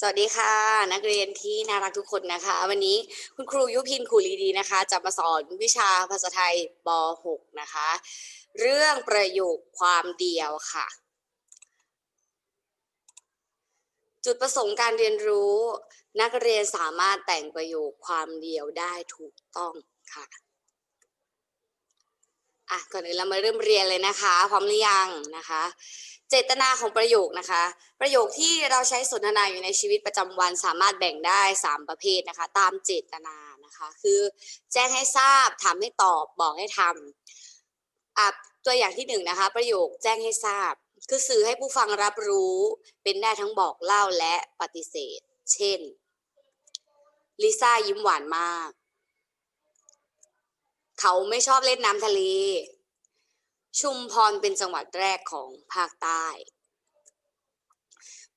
สวัสดีค่ะ นักเรียนที่น่ารักทุกคนนะคะ วันนี้คุณครูยุพินคูรีดีนะคะ จะมาสอนวิชาภาษาไทยป .6 นะคะ เรื่องประโยคความเดียวค่ะ จุดประสงค์การเรียนรู้ นักเรียนสามารถแต่งประโยคความเดียวได้ถูกต้องค่ะ อะก่อนอื่นเรามาเริ่มเรียนเลยนะคะ พร้อมหรือยังนะคะ เจตนาของประโยคนะคะ ประโยคที่เราใช้สนทนาอยู่ในชีวิตประจำวันสามารถแบ่งได้ 3 ประเภทนะคะ ตามเจตนานะคะ คือแจ้งให้ทราบถามให้ตอบบอกให้ทำอะตัวอย่างที่หนึ่งนะคะ ประโยคแจ้งให้ทราบ คือสื่อให้ผู้ฟังรับรู้เป็นได้ทั้งบอกเล่าและปฏิเสธ เช่นลิซ่ายิ้มหวานมาก เขาไม่ชอบเล่นน้ำทะเล ชุมพรเป็นจังหวัดแรกของภาคใต้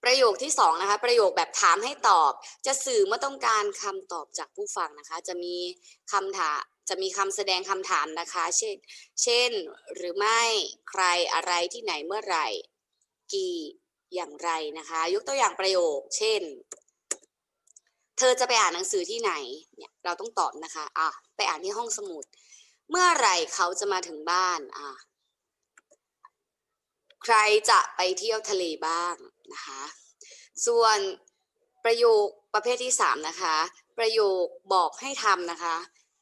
ประโยคที่สองนะคะ ประโยคแบบถามให้ตอบ จะสื่อเมื่อต้องการคำตอบจากผู้ฟังนะคะ จะมีคำถามจะมีคำแสดงคำถามนะคะ เช่น เช่น หรือไม่ใครอะไรที่ไหนเมื่อไหร่ กี่อย่างไรนะคะ ยกตัวอย่างประโยค เช่น เธอจะไปอ่านหนังสือที่ไหนเนี่ยเราต้องตอบนะคะอะไปอ่านที่ห้องสมุด เมื่อไหร่เขาจะมาถึงบ้านอะใครจะไปเที่ยวทะเลบ้างนะคะ ส่วนประโยคประเภทที่สามนะคะ ประโยคบอกให้ทำนะคะ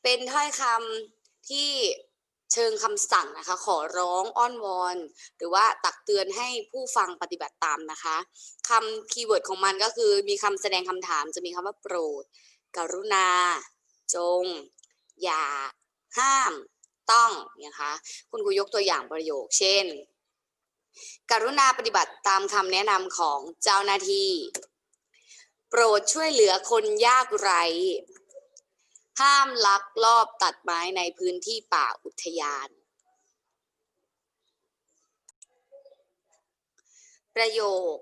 เป็นถ้อยคำที่เชิงคำสั่งนะคะ ขอร้องอ้อนวอน หรือว่าตักเตือนให้ผู้ฟังปฏิบัติตามนะคะคำคีย์เวิร์ดของมันก็คือมีคำแสดงคำถามจะมีคำว่าโปรด กรุณา จง อย่า ห้าม ต้องนะคะคุณครูยกตัวอย่างประโยค เช่น กรุณาปฏิบัติตามคำแนะนำของเจ้าหน้าที่ โปรดช่วยเหลือคนยากไร้ห้ามลักลอบตัดไม้ในพื้นที่ป่าอุทยาน ประโยค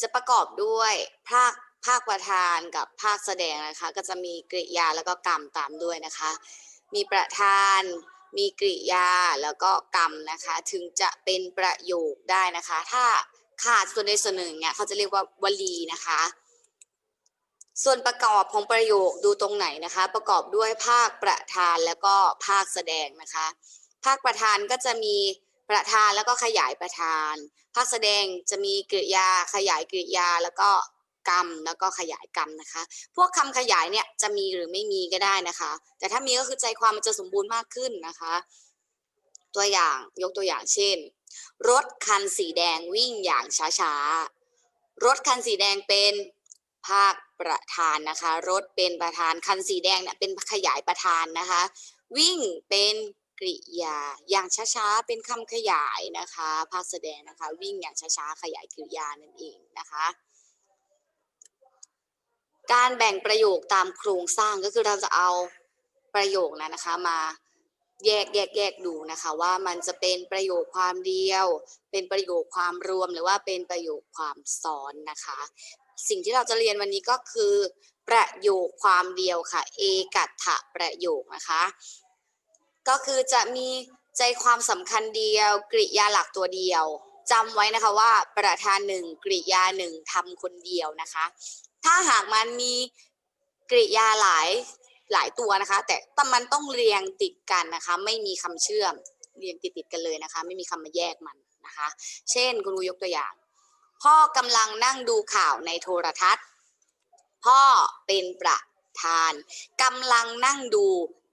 จะประกอบด้วยภาคภาคประธานกับภาคแสดงนะคะ ก็จะมีกริยาแล้วก็กรรมตามด้วยนะคะ มีประธาน มีกริยาแล้วก็กรรมนะคะ ถึงจะเป็นประโยคได้นะคะ ถ้าขาดส่วนใดส่วนหนึ่งเนี่ยเขาจะเรียกว่าวลีนะคะ ส่วนประกอบของประโยคดูตรงไหนนะคะ ประกอบด้วยภาคประธานแล้วก็ภาคแสดงนะคะ ภาคประธานก็จะมีประธานแล้วก็ขยายประธาน ภาคแสดงจะมีกริยาขยายกริยาแล้วก็ กรรมแล้วก็ขยายกรรมนะคะ พวกคำขยายเนี่ยจะมีหรือไม่มีก็ได้นะคะ แต่ถ้ามีก็คือใจความมันจะสมบูรณ์มากขึ้นนะคะ ตัวอย่างยกตัวอย่างเช่น รถคันสีแดงวิ่งอย่างช้าๆ รถคันสีแดงเป็นภาคประธานนะคะ รถเป็นประธานคันสีแดงเนี่ยเป็นขยายประธานนะคะ วิ่งเป็นกริยาอย่างช้าๆ เป็นคำขยายนะคะ ภาคแสดงนะคะ วิ่งอย่างช้าๆ ขยายกริยานั่นเองนะคะ การแบ่งประโยคตามโครงสร้างก็คือเราจะเอาประโยคนั้นนะคะมาแยกแยกแยกดูนะคะว่ามันจะเป็นประโยคความเดียว เป็นประโยคความรวม หรือว่าเป็นประโยคความซ้อนนะคะ สิ่งที่เราจะเรียนวันนี้ก็คือ ประโยคความเดียวค่ะ เอกัตถะประโยคนะคะ ก็คือจะมีใจความสำคัญเดียว กริยาหลักตัวเดียว จำไว้นะคะว่าประธานหนึ่งกริยาหนึ่งทำคนเดียวนะคะ ถ้าหากมันมีกริยาหลายหลายตัวนะคะ แต่ตมันต้องเรียงติดกันนะคะ ไม่มีคำเชื่อมเรียงติดติดกันเลยนะคะ ไม่มีคำมาแยกมันนะคะ เช่นคุณครูยกตัวอย่าง พ่อกำลังนั่งดูข่าวในโทรทัศน์ พ่อเป็นประธานกำลังนั่งดู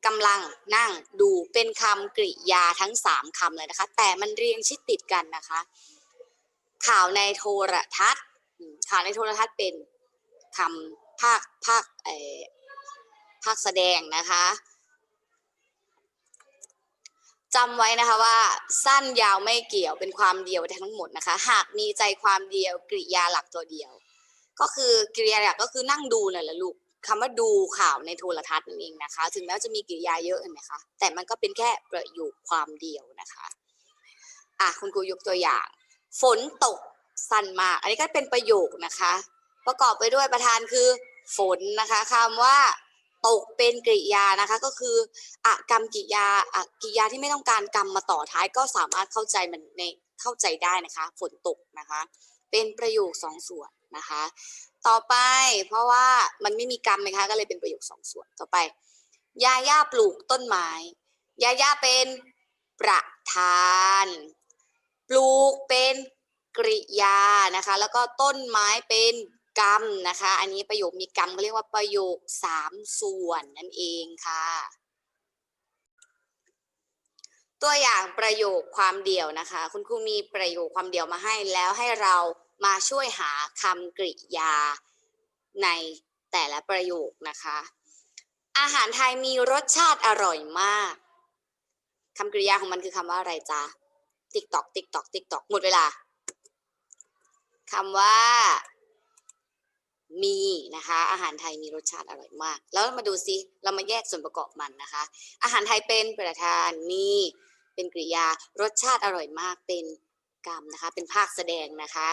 กำลังนั่งดูเป็นคำกริยาทั้งสามคำเลยนะคะ แต่มันเรียงชิดติดกันนะคะ ข่าวในโทรทัศน์ ข่าวในโทรทัศน์เป็นคำภาคภาคเอ่อภาคแสดงนะคะจำไว้นะคะว่าสั้นยาวไม่เกี่ยวเป็นความเดียวทั้งหมดนะคะ หากมีใจความเดียวกริยาหลักตัวเดียว ก็คือกริยาหลักก็คือนั่งดูนั่นแหละลูก คำว่าดูข่าวในโทรทัศน์นั่นเองนะคะ ถึงแม้จะมีกริยาเยอะเห็นไหมคะ แต่มันก็เป็นแค่ประโยคความเดียวนะคะ อะคุณครูยกตัวอย่าง ฝนตกสั้นมากอันนี้ก็เป็นประโยคนะคะ ประกอบไปด้วยประธานคือ ฝนนะคะคำว่า ตกเป็นกริยานะคะ ก็คืออะกรรมกริยาอะกริยาที่ไม่ต้องการกรรมมาต่อท้ายก็สามารถเข้าใจมันในเข้าใจได้นะคะ ฝนตกนะคะ เป็นประโยคสองส่วนนะคะ ต่อไป เพราะว่ามันไม่มีกรรมนะคะ ก็เลยเป็นประโยคสองส่วนต่อไป ยาย่าปลูกต้นไม้ ยาย่าเป็นประธาน ปลูกเป็นกริยานะคะ แล้วก็ต้นไม้เป็นกรรมนะคะ อันนี้ประโยคมีกรรมเขาเรียกว่าประโยคสามส่วนนั่นเองค่ะ ตัวอย่างประโยคความเดียวนะคะ คุณครูมีประโยคความเดียวมาให้แล้วให้เรา มาช่วยหาคำกริยาในแต่ละประโยคนะคะ อาหารไทยมีรสชาติอร่อยมากคำกริยาของมันคือคำว่าอะไรจ๊ะติ๊กตอกติ๊กตอกติ๊กตอกหมดเวลาคำว่ามีนะคะ อาหารไทยมีรสชาติอร่อยมาก แล้วมาดูซิเรามาแยกส่วนประกอบมันนะคะ อาหารไทยเป็นประธานมีเป็นกริยารสชาติอร่อยมากเป็น กรรมนะคะ เป็นภาคแสดงนะคะ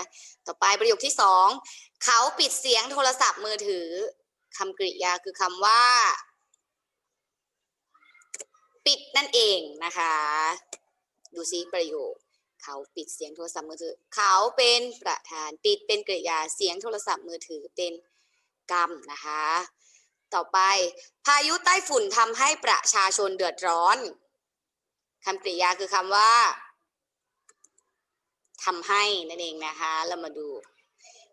ต่อไปประโยคที่สองเขาปิดเสียงโทรศัพท์มือถือคำกริยาคือคำว่า ปิดนั่นเองนะคะ ดูซิประโยค เขาปิดเสียงโทรศัพท์มือถือ เขาเป็นประธานปิดเป็นกริยาเสียงโทรศัพท์มือถือเป็นกรรมนะคะ ต่อไป พายุใต้ฝุ่นทำให้ประชาชนเดือดร้อนคำกริยาคือคำว่า ทำให้นั่นเองนะคะ เรามาดู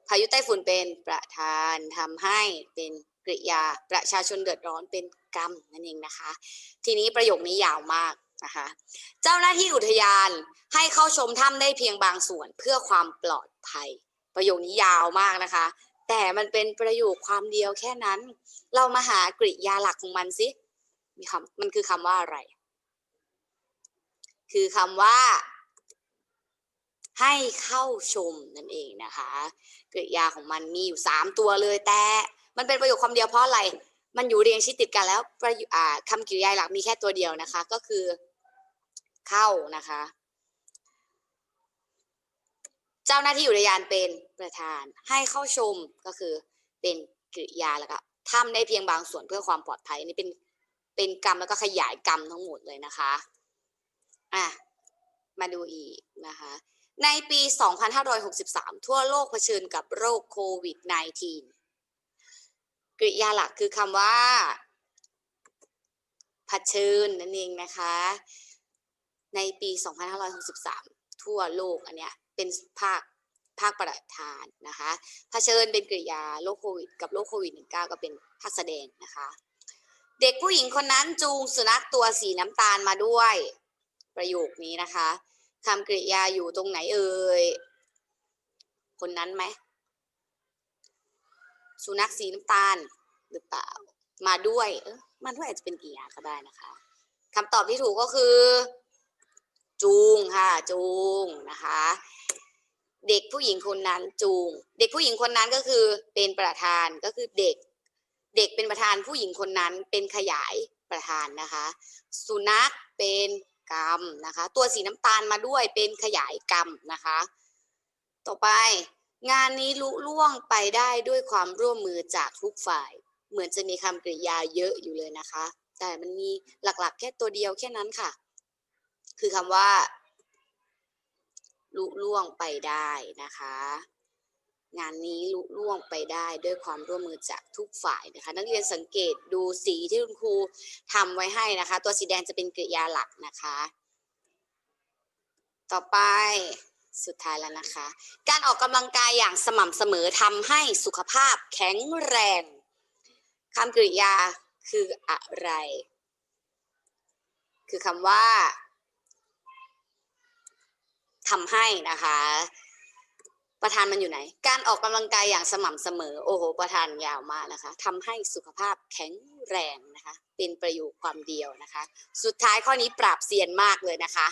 พายุใต้ฝุ่นเป็นประธานทำให้เป็นกริยาประชาชนเดือดร้อนเป็นกรรมนั่นเองนะคะ ทีนี้ประโยคนี้ยาวมากนะคะ เจ้าหน้าที่อุทยานให้เข้าชมถ้ำได้เพียงบางส่วนเพื่อความปลอดภัย ประโยคนี้ยาวมากนะคะ แต่มันเป็นประโยคความเดียวแค่นั้น เรามาหากริยาหลักของมันสิมีคำมันคือคำว่าอะไร คือคำว่า ให้เข้าชมนั่นเองนะคะกริยาของมันมีอยู่สามตัวเลยแต่มันเป็นประโยคคำเดียวเพราะอะไร มันอยู่เรียงชิดติดกันแล้วประโยอ่าคำกริยาหลักมีแค่ตัวเดียวนะคะ ก็คือเข้านะคะ เจ้าหน้าที่อุทยานเป็นประธาน ให้เข้าชมก็คือเป็นกริยาแล้วก็ทำได้เพียงบางส่วนเพื่อความปลอดภัยนนี้เป็นเป็นกรรมแล้วก็ขยายกรรมทั้งหมดเลยนะคะ อะ มาดูอีกนะคะ ในปี 2563 ทั่วโลกเผชิญกับโรคโควิด -19 กริยาหลักคือคำว่าเผชิญนั่นเองนะคะ ในปี 2563 ทั่วโลกอันเนี้ยเป็นภาคภาคประธานนะคะเผชิญเป็นกริยาโรคโควิด กับโรคโควิด -19 ก็เป็นภาคแสดงนะคะ เด็กผู้หญิงคนนั้นจูงสุนัขตัวสีน้ำตาลมาด้วยประโยคนี้นะคะ คำกริยาอยู่ตรงไหนเอ่ย คนนั้นไหม สุนัขสีน้ำตาลหรือเปล่า มาด้วยเออมาด้วยอาจจะเป็นกริยาก็ได้นะคะคำตอบที่ถูกก็คือ จูงค่ะ จูงนะคะ เด็กผู้หญิงคนนั้นจูง เด็กผู้หญิงคนนั้นก็คือเป็นประธานก็คือเด็ก เด็กเป็นประธานผู้หญิงคนนั้นเป็นขยายประธานนะคะ สุนัขเป็น กรรมนะคะ ตัวสีน้ำตาลมาด้วยเป็นขยายกรรมนะคะ ต่อไปงานนี้ลุล่วงไปได้ด้วยความร่วมมือจากทุกฝ่าย เหมือนจะมีคำกริยาเยอะอยู่เลยนะคะ แต่มันมีหลักๆ แค่ตัวเดียวแค่นั้นค่ะ คือคำว่าลุล่วงไปได้นะคะ งานนี้ลุล่วงไปได้ด้วยความร่วมมือจากทุกฝ่ายนะคะ นักเรียนสังเกตดูสีที่คุณครูทำไว้ให้นะคะ ตัวสีแดงจะเป็นกริยาหลักนะคะ ต่อไปสุดท้ายแล้วนะคะ การออกกำลังกายอย่างสม่ำเสมอทำให้สุขภาพแข็งแรงคำกริยาคืออะไร คือคำว่าทำให้นะคะ ประธานมันอยู่ไหน การออกกำลังกายอย่างสม่ำเสมอ โอ้โห ประธานยาวมากนะคะทำให้สุขภาพแข็งแรงนะคะ เป็นประโยคความเดียวนะคะ สุดท้ายข้อนี้ปราบเซียนมากเลยนะคะ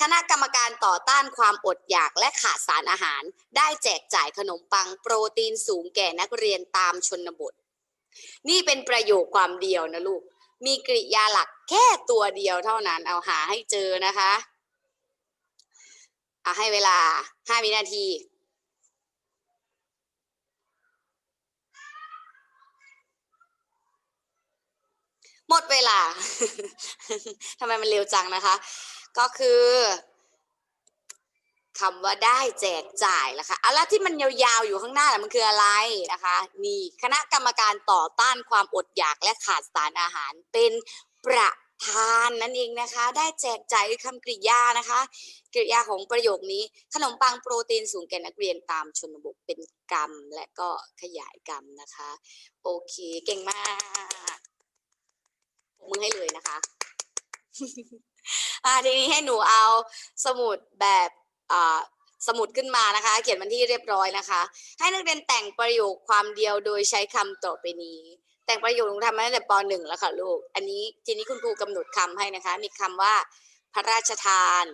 คณะกรรมการต่อต้านความอดอยากและขาดสารอาหาร ได้แจกจ่ายขนมปังโปรตีนสูงแก่นักเรียนตามชนบท นี่เป็นประโยคความเดียวนะลูก มีกริยาหลักแค่ตัวเดียวเท่านั้น เอาหาให้เจอนะคะเอาให้เวลา 5 วินาที หมดเวลา ทำไมมันเร็วจังนะคะ ก็คือคำว่าได้แจกจ่ายล่ะคะอะแล้วที่มันยาวๆอยู่ข้างหน้าน่ะมันคืออะไรนะคะ นี่คณะกรรมการต่อต้านความอดอยากและขาดสารอาหาร เป็นประธานนั่นเองนะคะ ได้แจกจ่ายคือคำกริยานะคะ กริยาของประโยคนี้ ขนมปังโปรตีนสูงแก่นักเรียนตามชนบทเป็นกรรม และก็ขยายกรรมนะคะ โอเค เก่งมาก มือให้เลยนะคะ อ่าทีนี้ให้หนูเอาสมุดแบบอ่าสมุดขึ้นมานะคะ เขียนวันที่เรียบร้อยนะคะ ให้นักเรียนแต่งประโยคความเดียวโดยใช้คำต่อไปนี้ แต่งประโยคหนูทำมาตั้งแต่ปหนึ่งแล้วค่ะลูก อันนี้ทีนี้คุณครูกำหนดคำให้นะคะ มีคำว่า พระราชทาน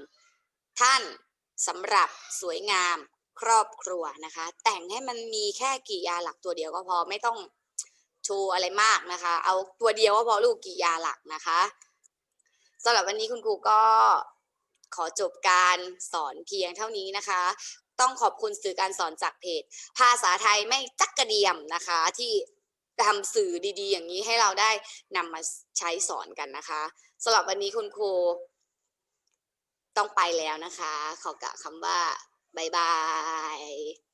ท่านสำหรับสวยงามครอบครัวนะคะ แต่งให้มันมีแค่กริยาหลักตัวเดียวก็พอไม่ต้อง โชว์อะไรมากนะคะ เอาตัวเดียวก็พอลูกกริยาหลักนะคะสำหรับวันนี้คุณครูก็ขอจบการสอนเพียงเท่านี้นะคะ ต้องขอบคุณสื่อการสอนจากเพจ ภาษาไทยไม่จักกระเดียมนะคะ ที่ทำสื่อดีๆ อย่างนี้ให้เราได้นำมาใช้สอนกันนะคะสำหรับวันนี้คุณครูต้องไปแล้วนะคะ ขอกะคำว่าบายบาย